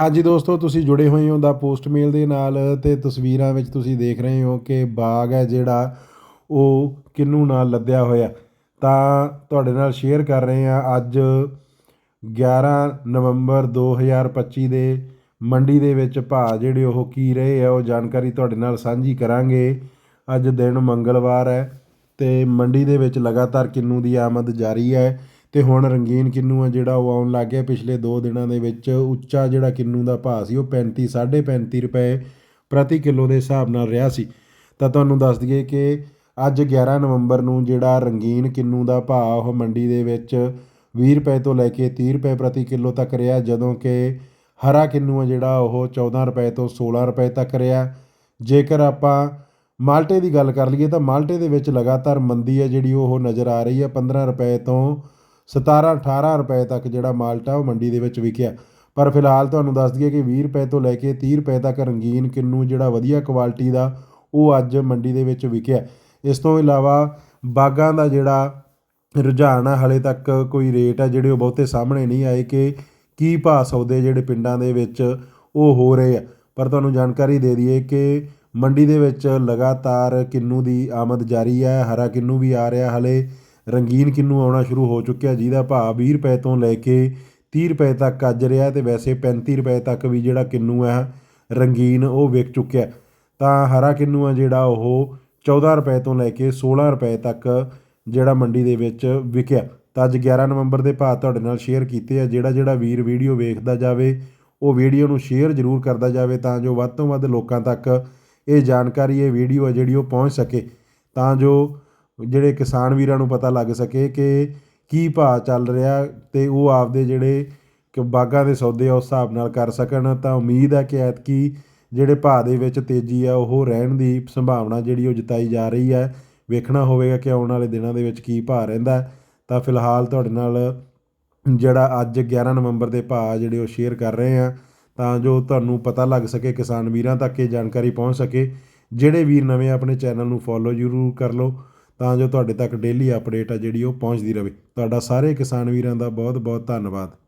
ਹਾਂਜੀ ਦੋਸਤੋ, ਤੁਸੀਂ ਜੁੜੇ ਹੋਏ ਹੋ ਦਾ ਪੋਸਟ ਮੇਲ ਦੇ ਨਾਲ ਤੇ ਤਸਵੀਰਾਂ ਵਿੱਚ ਤੁਸੀਂ ਦੇਖ ਰਹੇ ਹੋ ਕਿ ਬਾਗ ਹੈ ਜਿਹੜਾ ਉਹ ਕਿੰਨੂ ਨਾਲ ਲੱਦਿਆ ਹੋਇਆ। ਤਾਂ ਤੁਹਾਡੇ ਨਾਲ ਸ਼ੇਅਰ ਕਰ ਰਹੇ ਹਾਂ ਅੱਜ 11 ਨਵੰਬਰ 2025 ਦੇ ਮੰਡੀ ਦੇ ਵਿੱਚ ਭਾਅ ਜਿਹੜੇ ਉਹ ਕੀ ਰਹੇ ਆ, ਉਹ ਜਾਣਕਾਰੀ ਤੁਹਾਡੇ ਨਾਲ ਸਾਂਝੀ ਕਰਾਂਗੇ। ਅੱਜ ਦਿਨ ਮੰਗਲਵਾਰ ਹੈ ਤੇ ਮੰਡੀ ਦੇ ਵਿੱਚ ਲਗਾਤਾਰ ਕਿੰਨੂ ਦੀ ਆਮਦ ਜਾਰੀ ਹੈ। ਅਤੇ ਹੁਣ ਰੰਗੀਨ ਕਿੰਨੂ ਆ ਜਿਹੜਾ ਉਹ ਆਉਣ ਲੱਗ ਗਿਆ ਪਿਛਲੇ ਦੋ ਦਿਨਾਂ ਦੇ ਵਿੱਚ। ਉੱਚਾ ਜਿਹੜਾ ਕਿੰਨੂ ਦਾ ਭਾਅ ਸੀ, ਉਹ 35 35 ਰੁਪਏ ਪ੍ਰਤੀ ਕਿਲੋ ਦੇ ਹਿਸਾਬ ਨਾਲ ਰਿਹਾ ਸੀ। ਤਾਂ ਤੁਹਾਨੂੰ ਦੱਸ ਦਈਏ ਕਿ ਅੱਜ 11 ਨਵੰਬਰ ਨੂੰ ਜਿਹੜਾ ਰੰਗੀਨ ਕਿੰਨੂ ਦਾ ਭਾਅ, ਉਹ ਮੰਡੀ ਦੇ ਵਿੱਚ 20 ਰੁਪਏ ਤੋਂ ਲੈ ਕੇ 30 ਰੁਪਏ ਪ੍ਰਤੀ ਕਿਲੋ ਤੱਕ ਰਿਹਾ, ਜਦੋਂ ਕਿ ਹਰਾ ਕਿੰਨੂ ਆ ਜਿਹੜਾ, ਉਹ 14 ਰੁਪਏ ਤੋਂ 16 ਰੁਪਏ ਤੱਕ ਰਿਹਾ। ਜੇਕਰ ਆਪਾਂ ਮਾਲਟੇ ਦੀ ਗੱਲ ਕਰ ਲਈਏ ਤਾਂ ਮਾਲਟੇ ਦੇ ਵਿੱਚ ਲਗਾਤਾਰ ਮੰਦੀ ਹੈ ਜਿਹੜੀ ਉਹ ਨਜ਼ਰ ਆ ਰਹੀ ਹੈ 15 ਰੁਪਏ ਤੋਂ 17 18 ਰੁਪਏ ਤੱਕ ਜਿਹੜਾ ਮਾਲਟਾ ਉਹ ਮੰਡੀ ਦੇ ਵਿੱਚ ਵਿਕਿਆ। ਪਰ ਫਿਲਹਾਲ ਤੁਹਾਨੂੰ ਦੱਸ ਦਈਏ ਕਿ 20 ਰੁਪਏ ਤੋਂ ਲੈ ਕੇ 30 ਰੁਪਏ ਤੱਕ ਰੰਗੀਨ ਕਿੰਨੂ ਜਿਹੜਾ ਵਧੀਆ ਕੁਆਲਿਟੀ ਦਾ ਉਹ ਅੱਜ ਮੰਡੀ ਦੇ ਵਿੱਚ ਵਿਕਿਆ। ਇਸ ਤੋਂ ਇਲਾਵਾ ਬਾਗਾਂ ਦਾ ਜਿਹੜਾ ਰੁਝਾਨ ਆ, ਹਲੇ ਤੱਕ ਕੋਈ ਰੇਟ ਆ ਜਿਹੜੇ ਉਹ ਬਹੁਤੇ ਸਾਹਮਣੇ ਨਹੀਂ ਆਏ ਕਿ ਕੀ ਭਾਅ ਸੌਦੇ ਜਿਹੜੇ ਪਿੰਡਾਂ ਦੇ ਵਿੱਚ ਉਹ ਹੋ ਰਹੇ ਆ। ਪਰ ਤੁਹਾਨੂੰ ਜਾਣਕਾਰੀ ਦੇ ਦਈਏ ਕਿ ਮੰਡੀ ਦੇ ਵਿੱਚ ਲਗਾਤਾਰ ਕਿੰਨੂ ਦੀ ਆਮਦ ਜਾਰੀ ਹੈ ਹਰਾ ਕਿੰਨੂ ਵੀ ਆ ਰਿਹਾ ਹਲੇ। ਰੰਗੀਨ ਕਿੰਨੂ ਆਉਣਾ ਸ਼ੁਰੂ ਹੋ ਚੁੱਕਿਆ, ਜਿਹਦਾ ਭਾਅ 20 ਰੁਪਏ ਤੋਂ ਲੈ ਕੇ 30 ਰੁਪਏ ਤੱਕ ਅੱਜ ਰਿਹਾ ਤੇ ਵੈਸੇ 35 ਰੁਪਏ ਤੱਕ ਵੀ ਜਿਹੜਾ ਕਿੰਨੂ ਹੈ, ਰੰਗੀਨ ਉਹ ਵਿਕ ਚੁੱਕਿਆ ਤਾਂ ਹਰਾ ਕਿੰਨੂ ਆ ਜਿਹੜਾ ਉਹ 14 ਰੁਪਏ ਤੋਂ ਲੈ ਕੇ 16 ਰੁਪਏ ਤੱਕ ਜਿਹੜਾ ਮੰਡੀ ਦੇ ਵਿੱਚ ਵਿਕਿਆ। ਤਾਂ ਅੱਜ 11 ਨਵੰਬਰ ਦੇ ਭਾਅ ਤੁਹਾਡੇ ਨਾਲ ਸ਼ੇਅਰ ਕੀਤੇ ਆ, ਜਿਹੜਾ ਜਿਹੜਾ ਵੀਰ ਵੀਡੀਓ ਵੇਖਦਾ ਜਾਵੇ, ਉਹ ਵੀਡੀਓ ਨੂੰ ਸ਼ੇਅਰ ਜ਼ਰੂਰ ਕਰਦਾ ਜਾਵੇ ਤਾਂ ਜੋ ਵੱਧ ਤੋਂ ਵੱਧ ਲੋਕਾਂ ਤੱਕ ਇਹ ਜਾਣਕਾਰੀ, ਇਹ ਵੀਡੀਓ ਆ ਜਿਹੜੀ ਉਹ ਪਹੁੰਚ ਸਕੇ। ਤਾਂ ਜੋ ਜਿਹੜੇ ਕਿਸਾਨ ਵੀਰਾਂ ਨੂੰ ਪਤਾ ਲੱਗ ਸਕੇ ਕਿ ਕੀ ਭਾਅ ਚੱਲ ਰਿਹਾ ਅਤੇ ਉਹ ਆਪਦੇ ਜਿਹੜੇ ਕਿ ਬਾਗਾਂ ਦੇ ਸੌਦੇ ਆ, ਉਸ ਹਿਸਾਬ ਨਾਲ ਕਰ ਸਕਣ। ਤਾਂ ਉਮੀਦ ਹੈ ਕਿ ਐਤਕੀ ਜਿਹੜੇ ਭਾਅ ਦੇ ਵਿੱਚ ਤੇਜ਼ੀ ਆ, ਉਹ ਰਹਿਣ ਦੀ ਸੰਭਾਵਨਾ ਜਿਹੜੀ ਉਹ ਜਤਾਈ ਜਾ ਰਹੀ ਹੈ। ਵੇਖਣਾ ਹੋਵੇਗਾ ਕਿ ਆਉਣ ਵਾਲੇ ਦਿਨਾਂ ਦੇ ਵਿੱਚ ਕੀ ਭਾਅ ਰਹਿੰਦਾ ਤਾਂ ਫਿਲਹਾਲ ਤੁਹਾਡੇ ਨਾਲ ਜਿਹੜਾ ਅੱਜ 11 ਨਵੰਬਰ ਦੇ ਭਾਅ ਜਿਹੜੇ ਉਹ ਸ਼ੇਅਰ ਕਰ ਰਹੇ ਆ ਤਾਂ ਜੋ ਤੁਹਾਨੂੰ ਪਤਾ ਲੱਗ ਸਕੇ, ਕਿਸਾਨ ਵੀਰਾਂ ਤੱਕ ਇਹ ਜਾਣਕਾਰੀ ਪਹੁੰਚ ਸਕੇ। ਜਿਹੜੇ ਵੀਰ ਨਵੇਂ ਆਪਣੇ ਚੈਨਲ ਨੂੰ ਫੋਲੋ ਜ਼ਰੂਰ ਕਰ ਲਓ। ਤਾਂ ਜੋ ਤੁਹਾਡੇ ਤੱਕ ਡੇਲੀ ਅਪਡੇਟ ਆ ਜਿਹੜੀ ਉਹ ਪਹੁੰਚਦੀ ਰਹੇ। ਤੁਹਾਡਾ ਸਾਰੇ ਕਿਸਾਨ ਵੀਰਾਂ ਦਾ ਬਹੁਤ ਬਹੁਤ ਧੰਨਵਾਦ।